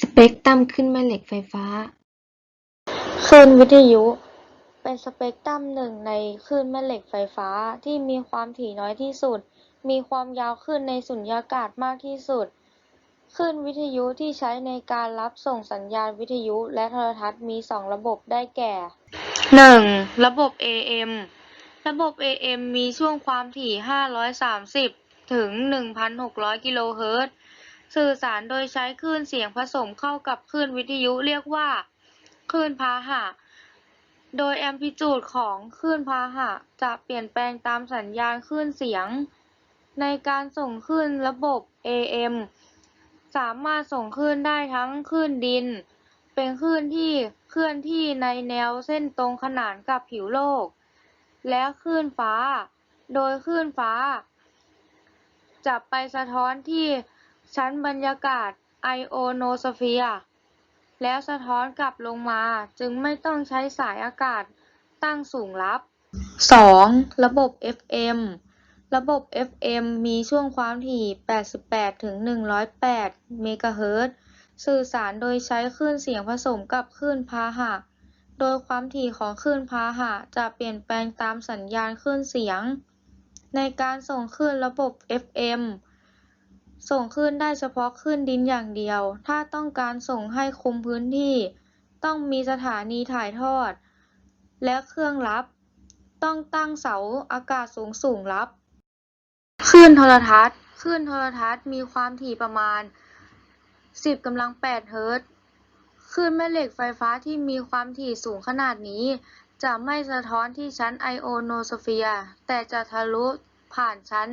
สเปกตรัมคลื่นแม่เหล็กไฟฟ้า คลื่นวิทยุ เป็นสเปกตรัมหนึ่งในคลื่นแม่เหล็กไฟฟ้าที่มีความถี่น้อยที่สุด มีความยาวคลื่นในสุญญากาศมากที่สุด คลื่นวิทยุที่ใช้ในการรับส่งสัญญาณวิทยุและโทรทัศน์มีสองระบบได้แก่ 1. ระบบ AM ระบบ AM มีช่วงความถี่ 530 ถึง 1,600 กิโลเฮิรตซ์ สื่อสารโดยใช้คลื่นเสียงผสมเข้ากับคลื่นวิทยุเรียกว่าคลื่นพาหะ โดยแอมพลิจูดของคลื่นพาหะจะเปลี่ยนแปลงตามสัญญาณคลื่นเสียง ในการส่งคลื่นระบบ AM สามารถส่งคลื่นได้ทั้งคลื่นดิน เป็นคลื่นที่เคลื่อนที่ในแนวเส้นตรงขนานกับผิวโลก และคลื่นฟ้า โดยคลื่นฟ้า จะไปสะท้อนที่ ชั้นบรรยากาศไอโอโนสเฟียร์แล้วสะท้อนกลับลงมาจึงไม่ต้องใช้สายอากาศตั้งสูงรับ 2. ระบบ FM ระบบ FM มีช่วงความถี่ 88 ถึง 108 เมกะเฮิรตซ์ สื่อสารโดยใช้คลื่นเสียงผสมกับคลื่นพาหะ โดยความถี่ของคลื่นพาหะจะเปลี่ยนแปลงตามสัญญาณคลื่นเสียง ในการส่งคลื่นระบบ FM ส่งคลื่นได้เฉพาะคลื่นดินอย่างเดียว ถ้าต้องการส่งให้คุมพื้นที่ ต้องมีสถานีถ่ายทอด และเครื่องรับ ต้องตั้งเสาอากาศสูงสูงรับ คลื่นโทรทัศน์ คลื่นโทรทัศน์มีความถี่ประมาณ 10กำลัง8เฮิรตซ์ คลื่นแม่เหล็กไฟฟ้าที่มีความถี่สูงขนาดนี้ จะไม่สะท้อนที่ชั้นไอโอโนสเฟียร์ แต่จะทะลุผ่านชั้น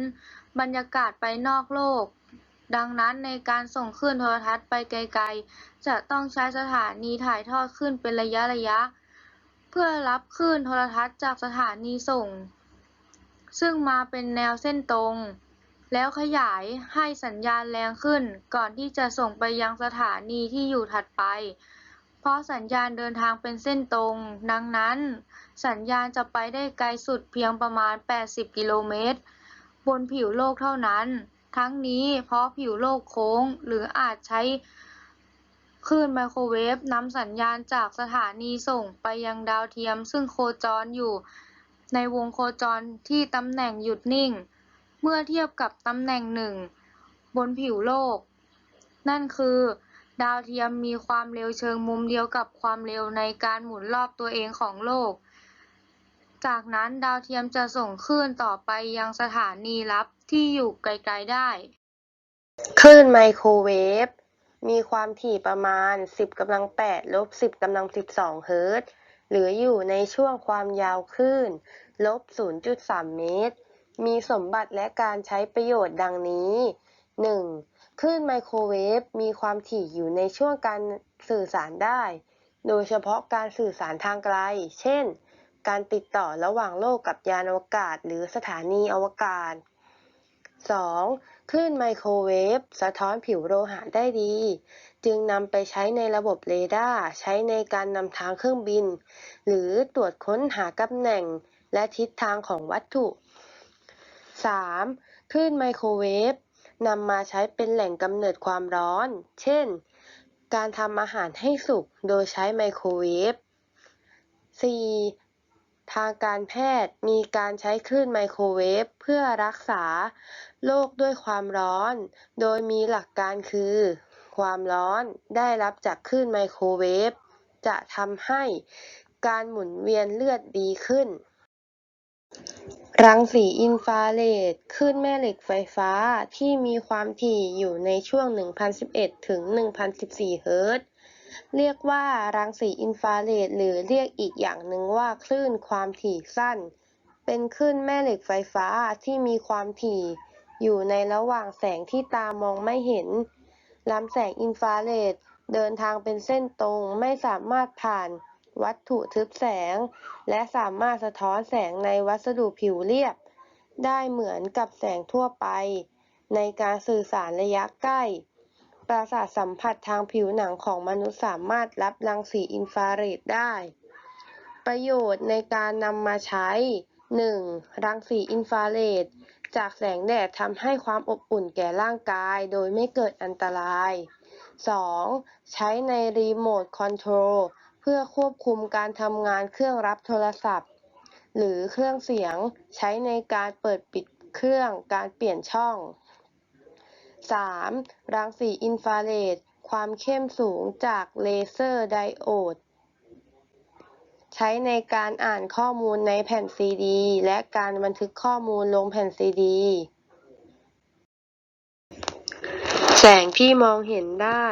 บรรยากาศไปนอกโลก ดังนั้นในการส่งคลื่นโทรทัศน์ไปไกล ๆ จะต้องใช้สถานีถ่ายทอดคลื่นเป็นระยะระยะเพื่อรับคลื่นโทรทัศน์จากสถานีส่ง ซึ่งมาเป็นแนวเส้นตรง แล้วขยายให้สัญญาณแรงขึ้นก่อนที่จะส่งไปยังสถานีที่อยู่ถัดไป เพราะสัญญาณเดินทางเป็นเส้นตรง ดังนั้น สัญญาณจะไปได้ไกลสุดเพียงประมาณ 80 กิโลเมตร บนผิวโลกเท่านั้น ทั้งนี้เพราะผิวโลกโค้ง หรืออาจใช้คลื่นไมโครเวฟนำสัญญาณจากสถานีส่งไปยังดาวเทียม ซึ่งโคจรอยู่ในวงโคจรที่ตำแหน่งหยุดนิ่ง เมื่อเทียบกับตำแหน่งหนึ่งบนผิวโลก นั่นคือ ดาวเทียมมีความเร็วเชิงมุมเดียวกับความเร็วในการหมุนรอบตัวเองของโลก จากนั้นดาวเทียมจะส่งคลื่นต่อไปยังสถานีรับที่อยู่ไกล ๆ ได้ คลื่นไมโครเวฟ มีความถี่ประมาณ 10กำลัง8ลบ10กำลัง12 เฮิรตซ์ หรืออยู่ในช่วงความยาวคลื่นลบ0.3 เมตร มีสมบัติและการใช้ประโยชน์ดังนี้ 1. คลื่นไมโครเวฟ มีความถี่อยู่ในช่วงการสื่อสารได้ โดยเฉพาะการสื่อสารทางไกล เช่น การติดต่อระหว่างโลกกับยานอวกาศหรือสถานีอวกาศ 2. คลื่นไมโครเวฟสะท้อนผิวโลหะได้ดี จึงนำไปใช้ในระบบเรดาร์ใช้ในการนำทางเครื่องบิน หรือตรวจค้นหาตำแหน่งและทิศทางของวัตถุ 3. คลื่นไมโครเวฟนำมาใช้เป็นแหล่งกำเนิดความร้อน เช่น การทำอาหารให้สุกโดยใช้ไมโครเวฟ 4. ทางการแพทย์มีการใช้คลื่นไมโครเวฟเพื่อรักษาโรคด้วยความร้อน โดยมีหลักการคือ ความร้อนได้รับจากคลื่นไมโครเวฟจะทำให้การหมุนเวียนเลือดดีขึ้น รังสีอินฟราเรดคลื่นแม่เหล็กไฟฟ้าที่มีความถี่อยู่ในช่วง 1011 ถึง 1014 เฮิรตซ์ เรียกว่ารังสีอินฟราเรดหรือเรียกอีกอย่างหนึ่งว่าคลื่นความถี่สั้น เป็นคลื่นแม่เหล็กไฟฟ้าที่มีความถี่ อยู่ในระหว่างแสงที่ตามองไม่เห็นลำแสงอินฟราเรดเดินทางเป็นเส้นตรงไม่สามารถผ่านวัตถุทึบแสง และสามารถสะท้อนแสงในวัสดุผิวเรียบ ได้เหมือนกับแสงทั่วไป ในการสื่อสารระยะใกล้ ประสาทสัมผัสทางผิวหนังของมนุษย์สามารถรับรังสีอินฟราเรดได้ ประโยชน์ในการนำมาใช้ 1. รังสีอินฟราเรดจากแสงแดดทำให้ความอบอุ่นแก่ร่างกายโดยไม่เกิดอันตราย 2. ใช้ในรีโมทคอนโทรลเพื่อควบคุมการทำงานเครื่องรับโทรศัพท์ หรือเครื่องเสียงใช้ในการเปิดปิดเครื่องการเปลี่ยนช่อง 3. รังสีอินฟราเรดความเข้มสูงจากเลเซอร์ไดโอด ใช้ในการอ่านข้อมูลในแผ่นซีดี และการบันทึกข้อมูลลงแผ่นซีดี แสงที่มองเห็นได้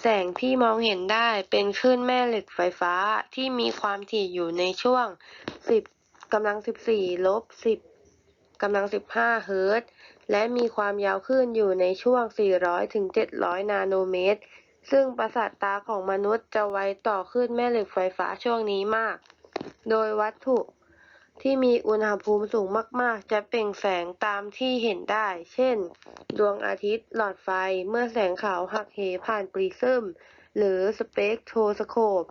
แสงที่มองเห็นได้เป็นคลื่นแม่เหล็กไฟฟ้าที่มีความถี่อยู่ในช่วง 10กำลัง 14 ลบ 10กำลัง 15 เฮิรตซ์ และมีความยาวคลื่นอยู่ในช่วง 400ถึง700 นาโนเมตร ซึ่งประสาทตาของมนุษย์จะไวต่อคลื่นแม่เหล็กไฟฟ้าช่วงนี้มาก โดยวัตถุที่มีอุณหภูมิสูงมาก ๆ จะเปล่งแสงตามที่เห็นได้ เช่น ดวงอาทิตย์หลอดไฟ เมื่อแสงขาวหักเหผ่านปริซึม หรือสเปกโทรสโคป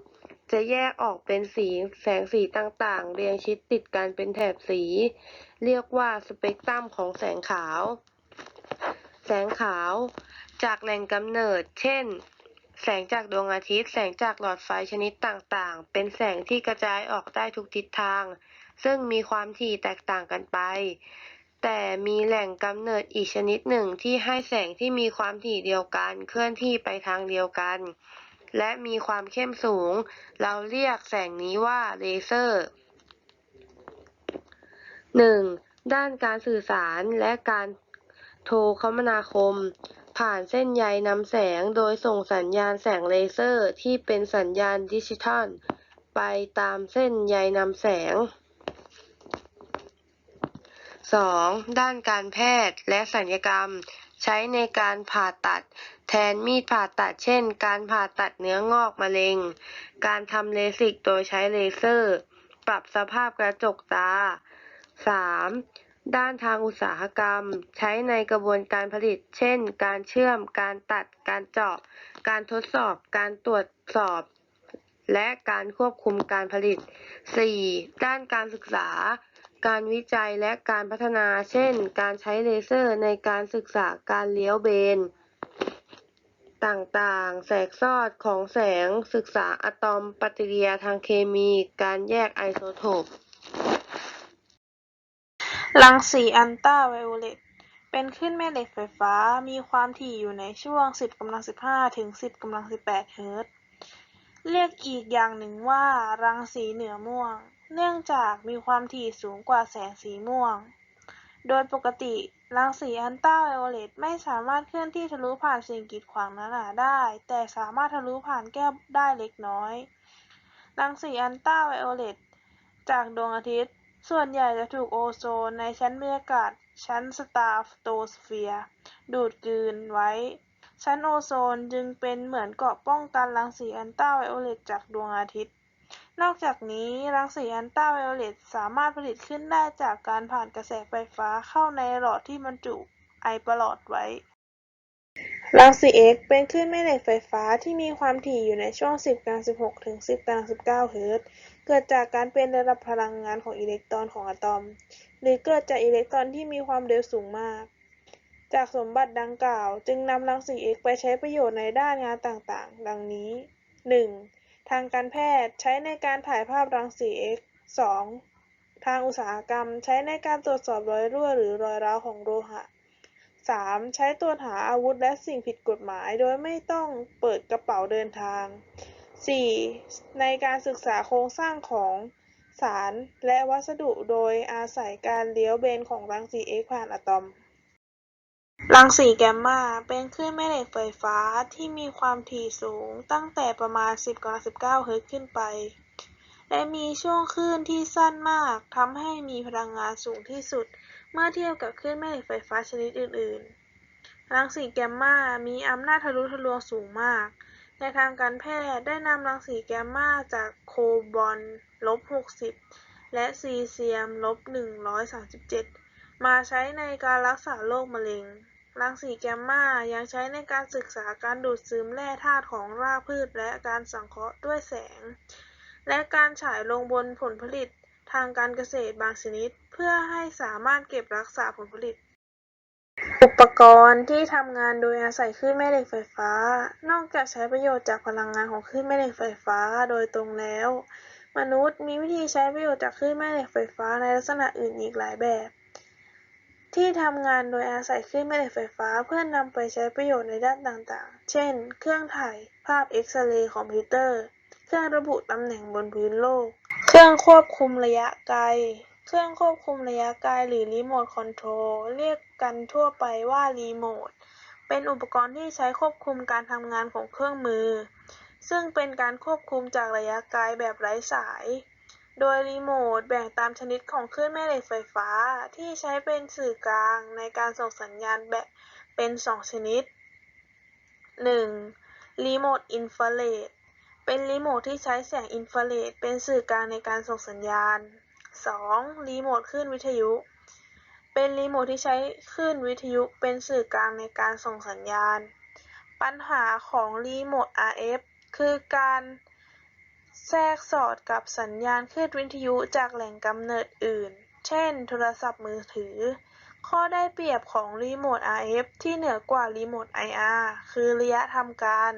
จะแยกออกเป็นสีแสงสีต่างๆ เรียงชิดติดกันเป็นแถบสี เรียกว่าสเปกตรัมของแสงขาว แสงขาว จากแหล่งกำเนิด เช่น แสงจากดวงอาทิตย์ แสงจากหลอดไฟชนิดต่างๆ เป็นแสงที่กระจายออกได้ทุกทิศทาง ซึ่งมีความถี่แตกต่างกันไป แต่มีแหล่งกำเนิดอีกชนิดหนึ่งที่ให้แสงที่มีความถี่เดียวกัน เคลื่อนที่ไปทางเดียวกัน และมีความเข้มสูง เราเรียกแสงนี้ว่าเลเซอร์ 1. ด้านการสื่อสารและการโทรคมนาคม ผ่านเส้นใยนำแสงโดยส่งสัญญาณแสงเลเซอร์ที่เป็นสัญญาณดิจิทัล ไปตามเส้นใยนำแสง 2. ด้านการแพทย์และศัลยกรรม ใช้ในการผ่าตัด แทนมีดผ่าตัด เช่น การผ่าตัดเนื้องอกมะเร็ง การทำเลสิกโดยใช้เลเซอร์ ปรับสภาพกระจกตา 3. ด้านทางอุตสาหกรรม ใช้ในกระบวนการผลิต เช่น การเชื่อม การตัด การเจาะ การทดสอบ การตรวจสอบ และการควบคุมการผลิต 4. ด้านการศึกษาการวิจัยและการพัฒนา เช่น การใช้เลเซอร์ในการศึกษาการเลี้ยวเบน ต่างๆ แสกซอดของแสง ศึกษาอะตอมปฏิกิริยาทางเคมี การแยกไอโซโทป รังสีอัลตราไวโอเลต เป็นคลื่นแม่เหล็กไฟฟ้า มีความถี่อยู่ในช่วง 10กำลัง15 ถึง 10กำลัง18 เฮิรตซ์ เรียกอีกอย่างหนึ่งว่า รังสีเหนือม่วง เนื่องจากมีความถี่สูงกว่าแสงสีม่วง โดยปกติ รังสีอัลตราไวโอเลตไม่สามารถเคลื่อนที่ทะลุผ่านสิ่งกีดขวางหนาๆได้ แต่สามารถทะลุผ่านแก้วได้เล็กน้อย รังสีอัลตราไวโอเลตจากดวงอาทิตย์ ส่วนใหญ่จะถูกโอโซนในชั้นบรรยากาศชั้นสตราโตสเฟียร์ดูดกลืนไว้ ชั้นโอโซนจึงเป็นเหมือนเกราะป้องกันรังสีอัลตราไวโอเลตจากดวงอาทิตย์ นอกจากนี้รังสีอัลตราไวโอเลตสามารถผลิตขึ้นได้จากการผ่านกระแสไฟฟ้าเข้าในหลอดที่บรรจุไอประหลอดไว้ รังสี X เป็นคลื่นแม่เหล็กไฟฟ้าที่มีความถี่อยู่ในช่วง 10กลาง16 ถึง 10กลัง19 เฮิรตซ์ เกิดจากการเปลี่ยนระดับพลังงานของอิเล็กตรอนของอะตอม หรือเกิดจากอิเล็กตรอนที่มีความเร็วสูงมาก จากสมบัติดังกล่าว จึงนำรังสี X ไปใช้ประโยชน์ในด้านงานต่างๆ ดังนี้ 1. ทางการแพทย์ ใช้ในการถ่ายภาพรังสี X 2. ทางอุตสาหกรรม ใช้ในการตรวจสอบรอยรั่วหรือรอยร้าวของโลหะ 3. ใช้ตรวจหาอาวุธและสิ่งผิดกฎหมายโดยไม่ต้องเปิดกระเป๋าเดินทาง 4. ในการศึกษาโครงสร้างของสารและวัสดุโดยอาศัยการเลี้ยวเบนของรังสี X ผ่านอะตอม รังสีแกมมา เป็นคลื่นแม่เหล็กไฟฟ้าที่มีความถี่สูงตั้งแต่ประมาณ 10กำลัง19 เฮิรตซ์ขึ้นไป และมีช่วงคลื่นที่สั้นมากทำให้มีพลังงานสูงที่สุด เมื่อเทียบกับคลื่นแม่เหล็กไฟฟ้าชนิดอื่น ๆ รังสีแกมมา มีอำนาจทะลุทะลวงสูงมาก ในทางการแพทย์ได้นำรังสีแกมมาจากโคบอลต์ลบ60 และซีเซียมลบ137 มาใช้ในการรักษาโรคมะเร็ง รังสีแกมมายังใช้ในการศึกษาการดูดซึมแร่ธาตุของรากพืช และการสังเคราะห์ด้วยแสง และการฉายลงบนผลผลิตทางการเกษตรบางชนิด เพื่อให้สามารถเก็บรักษาผลผลิต อุปกรณ์ที่ทำงานโดยอาศัยคลื่นแม่เหล็กไฟฟ้า นอกจากใช้ประโยชน์จากพลังงานของคลื่นแม่เหล็กไฟฟ้าโดยตรงแล้ว มนุษย์มีวิธีใช้ประโยชน์จากคลื่นแม่เหล็กไฟฟ้าในลักษณะอื่นอีกหลายแบบ ที่ทำงานโดยอาศัยคลื่นแม่เหล็กไฟฟ้าเพื่อนำไปใช้ประโยชน์ในด้านต่างๆ เช่น เครื่องถ่ายภาพเอ็กซเรย์คอมพิวเตอร์ เครื่องระบุตำแหน่งบนพื้นโลก เครื่องควบคุมระยะไกล เครื่องควบคุมระยะไกลหรือรีโมทคอนโทรลเรียกกันทั่วไปว่ารีโมท เป็นอุปกรณ์ที่ใช้ควบคุมการทำงานของเครื่องมือ ซึ่งเป็นการควบคุมจากระยะไกลแบบไร้สาย โดยรีโมทแบ่งตามชนิดของคลื่นแม่เหล็กไฟฟ้าที่ใช้เป็นสื่อกลางในการส่งสัญญาณแบบเป็นสองชนิด 1. รีโมทอินฟราเรดเป็นรีโมทที่ใช้แสงอินฟราเรดเป็นสื่อกลางในการส่งสัญญาณ 2. รีโมทคลื่นวิทยุ เป็นรีโมทที่ใช้คลื่นวิทยุเป็นสื่อกลางในการส่งสัญญาณ ปัญหาของรีโมท RF คือการ แทรกสอดกับสัญญาณคลื่นวิทยุจากแหล่งกำเนิดอื่น เช่น โทรศัพท์มือถือ ข้อได้เปรียบของรีโมท RF ที่เหนือกว่ารีโมท IR คือระยะทำการ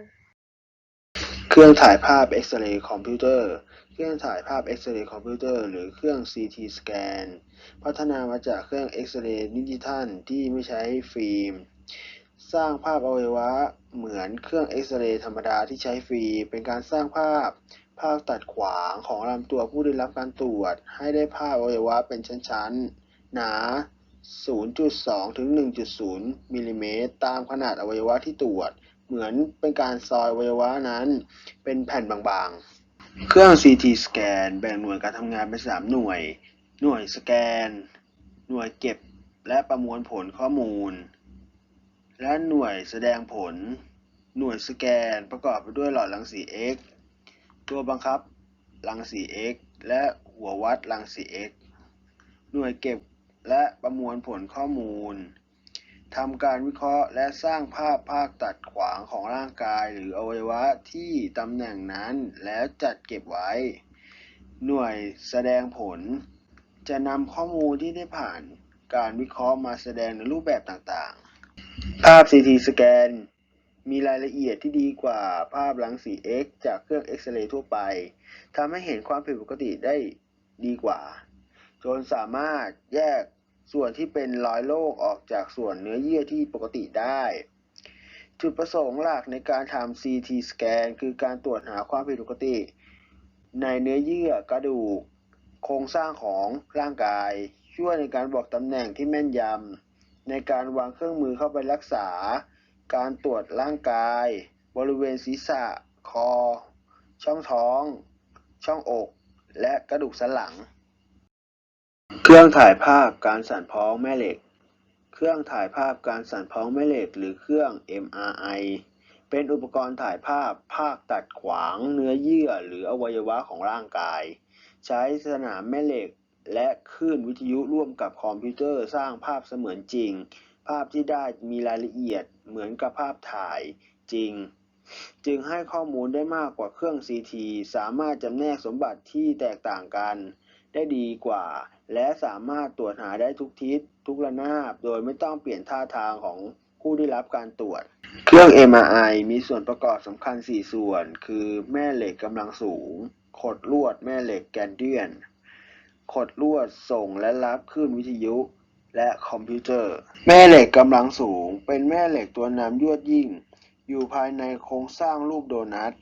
เครื่องถ่ายภาพเอ็กซเรย์คอมพิวเตอร์ เครื่องถ่ายภาพเอ็กซเรย์คอมพิวเตอร์หรือเครื่อง CT สแกน พัฒนามาจากเครื่องเอ็กซเรย์ดิจิทัลที่ไม่ใช้ฟิล์มสร้างภาพอวัยวะเหมือนเครื่องเอ็กซเรย์ธรรมดาที่ใช้ฟิล์มเป็นการสร้างภาพ ภาพตัดขวางของลำตัวผู้ได้รับการตรวจ ให้ได้ภาพอวัยวะเป็นชั้นๆ หนา 0.2 ถึง 1.0 มิลลิเมตร ตามขนาดอวัยวะที่ตรวจ เหมือนเป็นการซอยอวัยวะนั้น เป็นแผ่นบางๆ เครื่อง CT สแกนแบ่งหน่วยการทำงานเป็น 3 หน่วย หน่วยสแกน หน่วยเก็บและประมวลผลข้อมูล และหน่วยแสดงผล หน่วยสแกนประกอบไปด้วยหลอดรังสี X ตัวบังคับรังสี X และหัววัดรังสี X หน่วยเก็บและประมวลผลข้อมูลทำการวิเคราะห์และสร้างภาพภาคตัดขวางของร่างกายหรืออวัยวะที่ตำแหน่งนั้นแล้วจัดเก็บไว้ หน่วยแสดงผล จะนำข้อมูลที่ได้ผ่านการวิเคราะห์มาแสดงในรูปแบบต่างๆ ภาพ CT สแกน มีรายละเอียดที่ดีกว่าภาพรังสี X จากเครื่องเอ็กซเรย์ทั่วไปทำให้เห็นความผิดปกติได้ดีกว่า จนสามารถแยกส่วนที่เป็นรอยโรคออกจากส่วนเนื้อเยื่อที่ปกติได้ จุดประสงค์หลักในการทำ CT สแกนคือการตรวจหาความผิดปกติ ในเนื้อเยื่อกระดูก โครงสร้างของร่างกาย ช่วยในการบอกตำแหน่งที่แม่นยำในการวางเครื่องมือเข้าไปรักษา การตรวจร่างกาย บริเวณศีรษะ คอ ช่องท้อง ช่องอก และกระดูกสันหลัง เครื่องถ่ายภาพการสั่นพ้องแม่เหล็ก เครื่องถ่ายภาพการสั่นพ้องแม่เหล็ก หรือเครื่อง MRI เป็นอุปกรณ์ถ่ายภาพภาคตัดขวางเนื้อเยื่อหรืออวัยวะของร่างกาย ใช้สนามแม่เหล็กและคลื่นวิทยุร่วมกับคอมพิวเตอร์สร้างภาพเสมือนจริง ภาพที่ได้มีรายละเอียดเหมือนกับภาพถ่ายจริง จึงให้ข้อมูลได้มากกว่าเครื่อง CT สามารถจำแนกสมบัติที่แตกต่างกัน ได้ดีกว่า และสามารถตรวจหาได้ทุกทิศ ทุกระนาบ โดยไม่ต้องเปลี่ยนท่าทางของผู้ได้รับการตรวจ เครื่อง MRI มีส่วนประกอบสำคัญ 4 ส่วน คือแม่เหล็กกำลังสูง ขดลวดแม่เหล็กแกนเดียน ขดลวดส่งและรับคลื่นวิทยุ และคอมพิวเตอร์ แม่เหล็กกำลังสูง เป็นแม่เหล็กตัวนำยวดยิ่ง อยู่ภายในโครงสร้างรูปโดนัท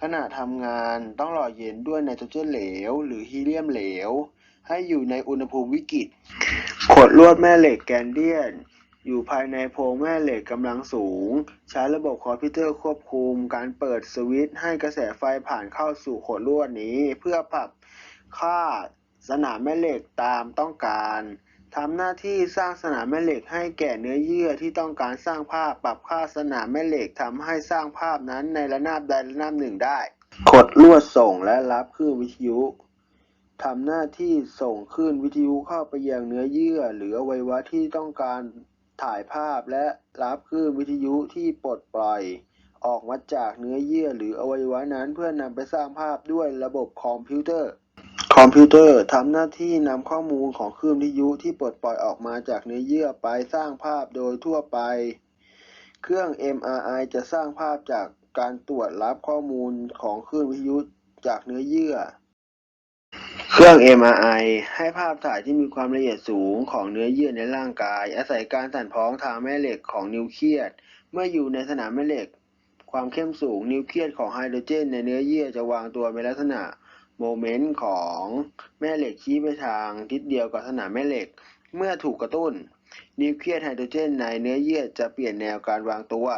ขณะทำงานต้องหล่อเย็นด้วยไนโตรเจนเหลว หรือฮีเลียมเหลว ให้อยู่ในอุณหภูมิวิกฤตขดลวดแม่เหล็กแกนเดียน อยู่ภายในโพรงแม่เหล็กกำลังสูง ใช้ระบบคอมพิวเตอร์ควบคุม การเปิดสวิตช์ให้กระแสไฟผ่านเข้าสู่ขดลวดนี้ เพื่อปรับค่าสนามแม่เหล็กตามต้องการ ทำหน้าที่สร้างสนามแม่เหล็กให้แก่เนื้อเยื่อที่ต้องการสร้างภาพปรับค่าสนามแม่เหล็กทำให้สร้างภาพนั้นในระนาบใดระนาบหนึ่งได้ขดลวดส่งและรับคลื่นวิทยุทำหน้าที่ส่งคลื่นวิทยุเข้าไปยังเนื้อเยื่อ หรืออวัยวะที่ต้องการถ่ายภาพและรับคลื่นวิทยุที่ปลดปล่อย ออกมาจากเนื้อเยื่อหรืออวัยวะนั้นเพื่อนำไปสร้างภาพด้วยระบบคอมพิวเตอร์ คอมพิวเตอร์ทำหน้าที่นำข้อมูลของคลื่นวิทยุที่ปลดปล่อยออกมาจากเนื้อเยื่อไปสร้างภาพโดยทั่วไป เครื่อง MRI จะสร้างภาพจากการตรวจรับข้อมูลของคลื่นวิทยุจากเนื้อเยื่อ เครื่อง MRI ให้ภาพถ่ายที่มีความละเอียดสูงของเนื้อเยื่อในร่างกาย อาศัยการสั่นพ้องทางแม่เหล็กของนิวเคลียสเมื่ออยู่ในสนามแม่เหล็ก ความเข้มสูงนิวเคลียสของไฮโดรเจนในเนื้อเยื่อจะวางตัวเป็นลักษณะ โมเมนต์ของแม่เหล็กชี้ไปทางทิศเดียวกับสนามแม่เหล็ก เมื่อถูกกระตุ้น นิวเคลียสไฮโดรเจนในเนื้อเยื่อจะเปลี่ยนแนวการวางตัว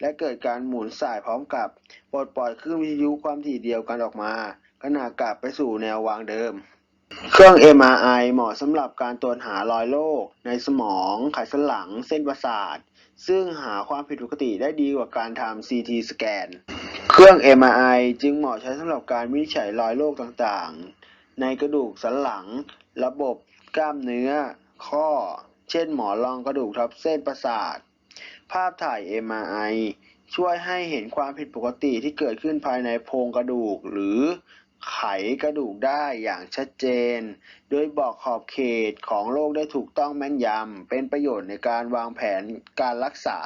และเกิดการหมุนสายพร้อมกับปลดปล่อยคลื่นวิทยุความถี่เดียวกันออกมาขณะกลับไปสู่แนววางเดิม เครื่อง MRI เหมาะสำหรับการตรวจหารอยโรคในสมอง ไขสันหลัง เส้นประสาท ซึ่งหาความผิดปกติได้ดีกว่าการทำ CT สแกน เครื่อง MRI จึงเหมาะใช้สำหรับการวินิจฉัยรอยโรคต่างๆ ในกระดูกสันหลัง ระบบกล้ามเนื้อ ข้อ เช่นหมอนรองกระดูกทับเส้นประสาท ภาพถ่าย MRI ช่วยให้เห็นความผิดปกติที่เกิดขึ้นภายในโพรงกระดูก หรือไขกระดูกได้อย่างชัดเจน โดยบอกขอบเขตของโรคได้ถูกต้องแม่นยำ เป็นประโยชน์ในการวางแผนการรักษา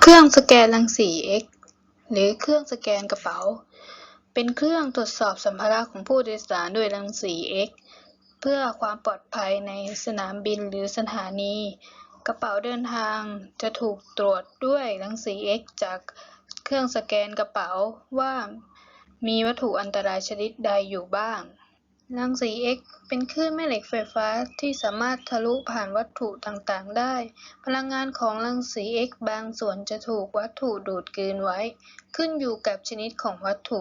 เครื่องสแกนรังสี X หรือเครื่องสแกนกระเป๋า เป็นเครื่องตรวจสอบสัมภาระของผู้โดยสารด้วยรังสี X เพื่อความปลอดภัยในสนามบินหรือสถานี กระเป๋าเดินทางจะถูกตรวจด้วยรังสี X จากเครื่องสแกนกระเป๋าว่ามีวัตถุอันตรายชนิดใดอยู่บ้าง รังสี X เป็นคลื่นแม่เหล็กไฟฟ้าที่สามารถทะลุผ่านวัตถุต่างๆ ได้ พลังงานของรังสี X บางส่วนจะถูกวัตถุดูดกลืนไว้ ขึ้นอยู่กับชนิดของวัตถุ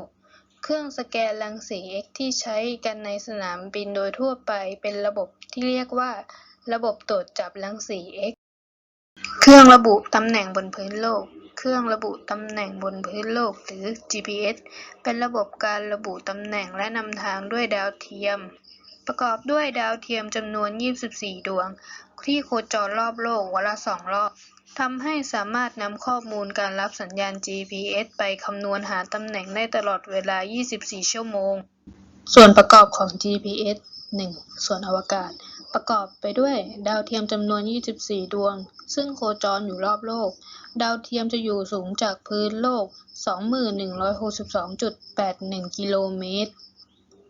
เครื่องสแกนรังสี X ที่ใช้กันในสนามบินโดยทั่วไปเป็นระบบที่เรียกว่า ระบบตรวจจับรังสี X เครื่องระบุตำแหน่งบนพื้นโลก เครื่องระบุตำแหน่งบนพื้นโลกหรือ GPS เป็นระบบการระบุตำแหน่งและนำทางด้วยดาวเทียม ประกอบด้วยดาวเทียมจำนวน 24 ดวง ที่โคจรรอบโลกวันละสองรอบทำให้สามารถนำข้อมูลการรับสัญญาณ GPS ไปคำนวณหาตำแหน่งได้ตลอดเวลา 24 ชั่วโมง ส่วนประกอบของ GPS 1. ส่วนอวกาศ ประกอบไปด้วยดาวเทียมจำนวน 24 ดวง ซึ่งโคจรอยู่รอบโลก ดาวเทียมจะอยู่สูงจากพื้นโลก 2162.81 กิโลเมตร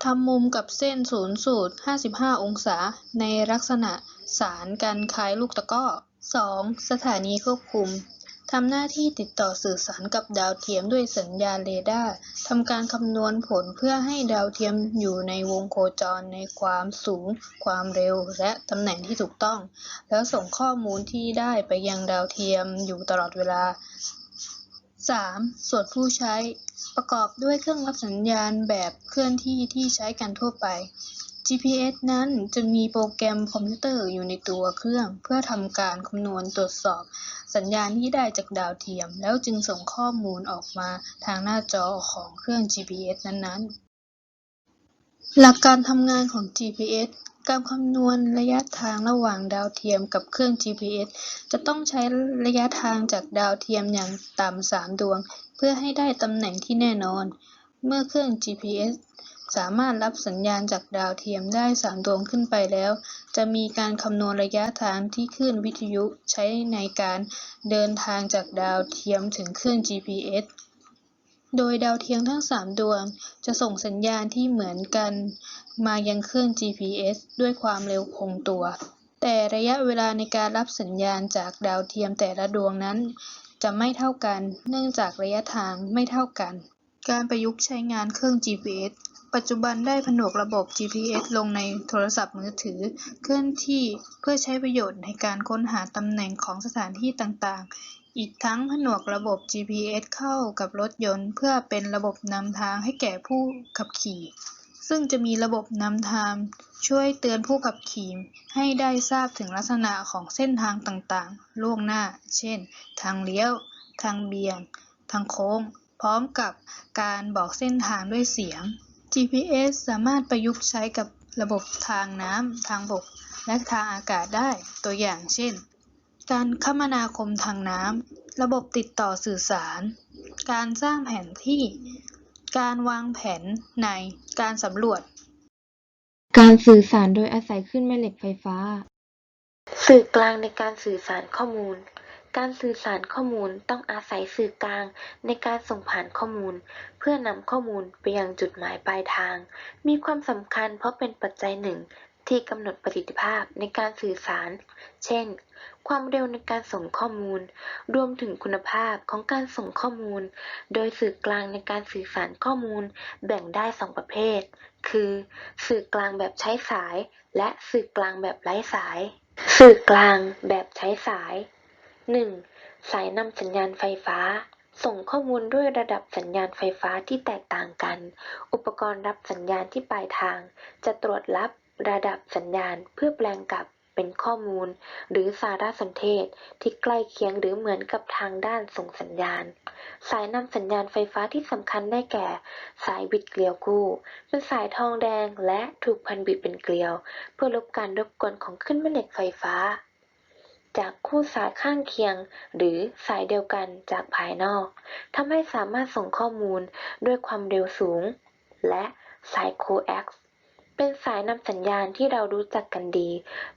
ทำมุมกับเส้นศูนย์สูตร 55 องศา ในลักษณะสารกันคล้ายลูกตะก้อ 2. สถานีควบคุม ทำหน้าที่ติดต่อสื่อสารกับดาวเทียมด้วยสัญญาณเรดาร์ทำการคำนวณผลเพื่อให้ดาวเทียมอยู่ในวงโคจรในความสูง ความเร็ว และตำแหน่งที่ถูกต้อง แล้วส่งข้อมูลที่ได้ไปยังดาวเทียมอยู่ตลอดเวลา 3. ส่วนผู้ใช้ ประกอบด้วยเครื่องรับสัญญาณแบบเคลื่อนที่ที่ใช้กันทั่วไป GPS นั้นจะมีโปรแกรมคอมพิวเตอร์อยู่ในตัวเครื่อง เพื่อทำการคำนวณตรวจสอบ สัญญาณที่ได้จากดาวเทียม แล้วจึงส่งข้อมูลออกมาทางหน้าจอของเครื่อง GPS นั้นๆ หลักการทำงานของ GPS การคำนวณระยะทางระหว่างดาวเทียมกับเครื่อง GPS จะต้องใช้ระยะทางจากดาวเทียมอย่างต่ำสามดวง เพื่อให้ได้ตำแหน่งที่แน่นอน เมื่อเครื่อง GPS สามารถรับสัญญาณจากดาวเทียมได้สามดวงขึ้นไปแล้ว จะมีการคำนวณระยะทางที่คลื่นวิทยุใช้ในการเดินทางจากดาวเทียมถึงเครื่อง GPS โดยดาวเทียมทั้งสามดวง จะส่งสัญญาณที่เหมือนกัน มายังเครื่อง GPS ด้วยความเร็วคงตัว แต่ระยะเวลาในการรับสัญญาณจากดาวเทียมแต่ละดวงนั้น จะไม่เท่ากัน เนื่องจากระยะทางไม่เท่ากัน การประยุกต์ใช้งานเครื่อง GPS ปัจจุบันได้ผนวกระบบ GPS ลงในโทรศัพท์มือถือ เคลื่อนที่เพื่อใช้ประโยชน์ในการค้นหาตำแหน่งของสถานที่ต่างๆ อีกทั้งผนวกระบบ GPS เข้ากับรถยนต์ เพื่อเป็นระบบนำทางให้แก่ผู้ขับขี่ ซึ่งจะมีระบบนำทางช่วยเตือนผู้ขับขี่ให้ได้ทราบถึงลักษณะของเส้นทางต่างๆ ล่วงหน้า เช่น ทางเลี้ยว ทางเบี่ยง ทางโค้ง พร้อมกับการบอกเส้นทางด้วยเสียง GPS สามารถประยุกต์ใช้กับระบบทางน้ำ ทางบก และทางอากาศได้ ตัวอย่างเช่น การคมนาคมทางน้ำ ระบบติดต่อสื่อสาร การสร้างแผนที่ การวางแผนใน การสำรวจ การสื่อสารโดยอาศัยคลื่นแม่เหล็กไฟฟ้า สื่อกลางในการสื่อสารข้อมูล การสื่อสารข้อมูลต้องอาศัยสื่อกลางในการส่งผ่านข้อมูล เพื่อนำข้อมูลไปยังจุดหมายปลายทาง มีความสำคัญเพราะเป็นปัจจัยหนึ่งที่กำหนดประสิทธิภาพในการสื่อสาร เช่น ความเร็วในการส่งข้อมูล รวมถึงคุณภาพของการส่งข้อมูล โดยสื่อกลางในการสื่อสารข้อมูลแบ่งได้สองประเภท คือ สื่อกลางแบบใช้สาย และสื่อกลางแบบไร้สาย สื่อกลางแบบใช้สาย 1. สายนำสัญญาณไฟฟ้า ส่งข้อมูลด้วยระดับสัญญาณไฟฟ้าที่แตกต่างกัน อุปกรณ์รับสัญญาณที่ปลายทาง จะตรวจรับระดับสัญญาณเพื่อแปลงกลับเป็นข้อมูล หรือสารสนเทศที่ใกล้เคียงหรือเหมือนกับทางด้านส่งสัญญาณ สายนำสัญญาณไฟฟ้าที่สำคัญได้แก่ สายบิดเกลียวคู่ เป็นสายทองแดงและถูกพันบิดเป็นเกลียว เพื่อลบการรบกวนของคลื่นแม่เหล็กไฟฟ้า จากคู่สายข้างเคียง หรือสายเดียวกันจากภายนอกทำให้สามารถส่งข้อมูลด้วยความเร็วสูง และสายโคแอ็กซ์เป็นสายนำสัญญาณที่เรารู้จักกันดี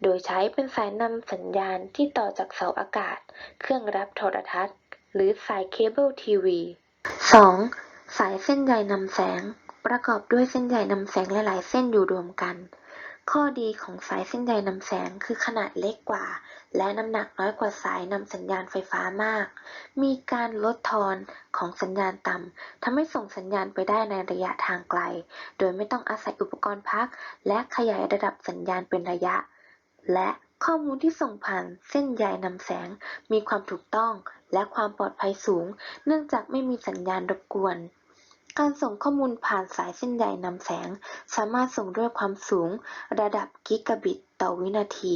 โดยใช้เป็นสายนำสัญญาณที่ต่อจากเสาอากาศ เครื่องรับโทรทัศน์ หรือสายเคเบิลทีวี 2. สายเส้นใยนำแสง ประกอบด้วยเส้นใยนำแสงหลายๆ เส้นอยู่รวมกัน ข้อดีของสายเส้นใยนำแสงคือขนาดเล็กกว่า และน้ำหนักน้อยกว่าสายนำสัญญาณไฟฟ้ามาก มีการลดทอนของสัญญาณต่ำทำให้ส่งสัญญาณไปได้ในระยะทางไกล โดยไม่ต้องอาศัยอุปกรณ์พัก และขยายระดับสัญญาณเป็นระยะ และข้อมูลที่ส่งผ่านเส้นใยนำแสง มีความถูกต้องและความปลอดภัยสูง เนื่องจากไม่มีสัญญาณรบกวน การส่งข้อมูลผ่านสายเส้นใยนำแสง สามารถส่งด้วยความสูง ระดับกิกะบิตต่อวินาที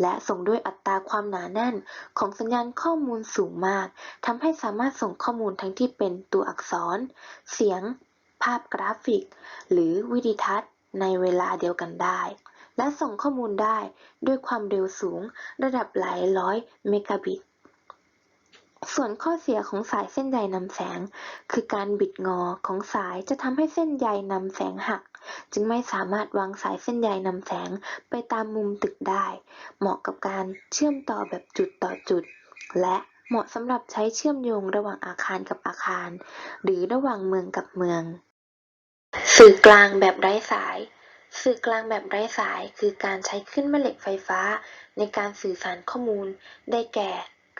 และส่งด้วยอัตราความหนาแน่น ของสัญญาณข้อมูลสูงมากทำให้สามารถส่งข้อมูลทั้งที่เป็นตัวอักษร เสียง ภาพกราฟิก หรือวิดีทัศน์ในเวลาเดียวกันได้ และส่งข้อมูลได้ด้วยความเร็วสูง ระดับหลายร้อยเมกะบิต ส่วนข้อเสียของสายเส้นใยนำแสง คือการบิดงอของสายจะทำให้เส้นใยนำแสงหัก จึงไม่สามารถวางสายเส้นใยนำแสงไปตามมุมตึกได้ เหมาะกับการเชื่อมต่อแบบจุดต่อจุด และเหมาะสำหรับใช้เชื่อมโยงระหว่างอาคารกับอาคาร หรือระหว่างเมืองกับเมือง สื่อกลางแบบไร้สาย สื่อกลางแบบไร้สายคือการใช้คลื่นแม่เหล็กไฟฟ้า ในการสื่อสารข้อมูล ได้แก่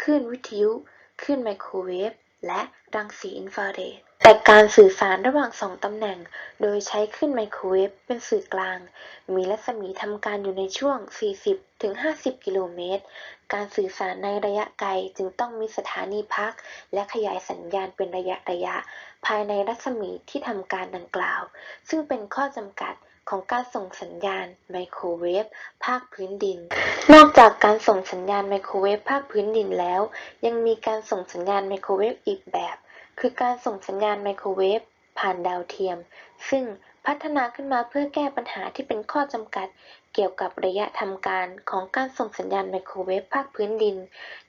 คลื่นวิทยุ คลื่นไมโครเวฟและรังสีอินฟราเรด แต่การสื่อสารระหว่างสองตำแหน่ง โดยใช้คลื่นไมโครเวฟเป็นสื่อกลาง มีรัศมีทำการอยู่ในช่วง 40-50 กิโลเมตร การสื่อสารในระยะไกลจึงต้องมีสถานีพัก และขยายสัญญาณเป็นระยะระยะ ภายในรัศมีที่ทำการดังกล่าว ซึ่งเป็นข้อจำกัด ของการส่งสัญญาณไมโครเวฟภาคพื้นดิน นอกจากการส่งสัญญาณไมโครเวฟภาคพื้นดินแล้ว ยังมีการส่งสัญญาณไมโครเวฟอีกแบบ คือการส่งสัญญาณไมโครเวฟผ่านดาวเทียม ซึ่งพัฒนาขึ้นมาเพื่อแก้ปัญหาที่เป็นข้อจำกัด เกี่ยวกับระยะทำการของการส่งสัญญาณไมโครเวฟภาคพื้นดิน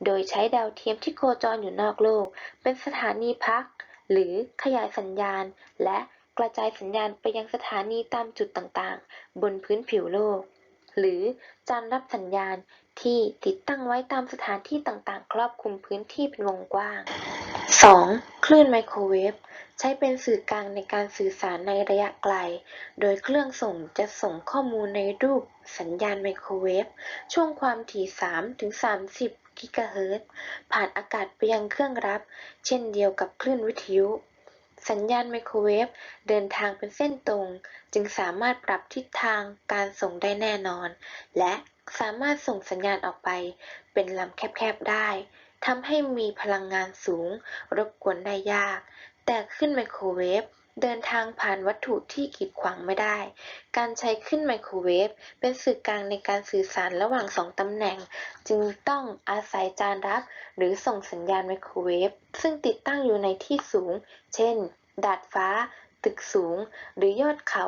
โดยใช้ดาวเทียมที่โคจรอยู่นอกโลก เป็นสถานีพัก หรือขยายสัญญาณ และ ระจายสัญญาณไปยังสถานีตามจุดต่างๆ บนพื้นผิวโลก หรือจานรับสัญญาณที่ติดตั้งไว้ตามสถานที่ต่างๆ ครอบคลุมพื้นที่เป็นวงกว้าง 2. คลื่นไมโครเวฟ ใช้เป็นสื่อกลางในการสื่อสารในระยะไกล โดยเครื่องส่งจะส่งข้อมูลในรูปสัญญาณไมโครเวฟ ช่วงความถี่3-30 กิกะเฮิรตซ์ผ่านอากาศไปยังเครื่องรับ เช่นเดียวกับคลื่นวิทยุ สัญญาณไมโครเวฟเดินทางเป็นเส้นตรง จึงสามารถปรับทิศทางการส่งได้แน่นอน และสามารถส่งสัญญาณออกไป เป็นลำแคบๆได้ทำให้มีพลังงานสูง รบกวนได้ยาก แต่ขึ้นไมโครเวฟ เดินทางผ่านวัตถุที่กีดขวางไม่ได้ การใช้ขึ้นไมโครเวฟเป็นสื่อกลางในการสื่อสารระหว่างสองตำแหน่ง จึงต้องอาศัยจานรับหรือส่งสัญญาณไมโครเวฟซึ่งติดตั้งอยู่ในที่สูง เช่น ดาดฟ้า ตึกสูง หรือยอดเขา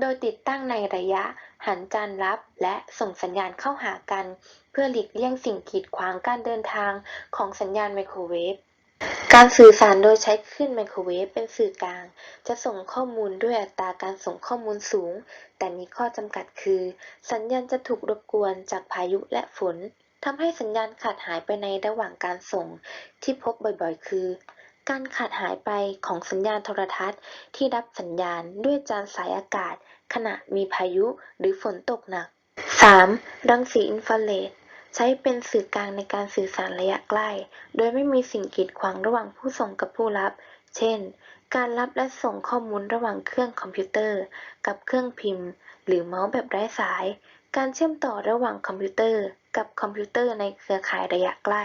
โดยติดตั้งในระยะ หันจานรับและส่งสัญญาณเข้าหากัน เพื่อหลีกเลี่ยงสิ่งกีดขวางการเดินทางของสัญญาณไมโครเวฟ การสื่อสารโดยใช้คลื่นไมโครเวฟเป็นสื่อกลาง จะส่งข้อมูลด้วยอัตราการส่งข้อมูลสูง แต่มีข้อจำกัดคือ สัญญาณจะถูกรบกวนจากพายุและฝนทำให้สัญญาณขาดหายไปในระหว่างการส่ง ที่พบบ่อยๆ คือ การขาดหายไปของสัญญาณโทรทัศน์ ที่รับสัญญาณด้วยจานสายอากาศ ขณะมีพายุหรือฝนตกหนัก 3. รังสีอินฟราเรด ใช้เป็นสื่อกลางในการสื่อสารระยะใกล้ โดยไม่มีสิ่งกีดขวางระหว่างผู้ส่งกับผู้รับ เช่น การรับและส่งข้อมูลระหว่างเครื่องคอมพิวเตอร์ กับเครื่องพิมพ์ หรือเมาส์แบบไร้สาย การเชื่อมต่อระหว่างคอมพิวเตอร์ กับคอมพิวเตอร์ในเครือข่ายระยะใกล้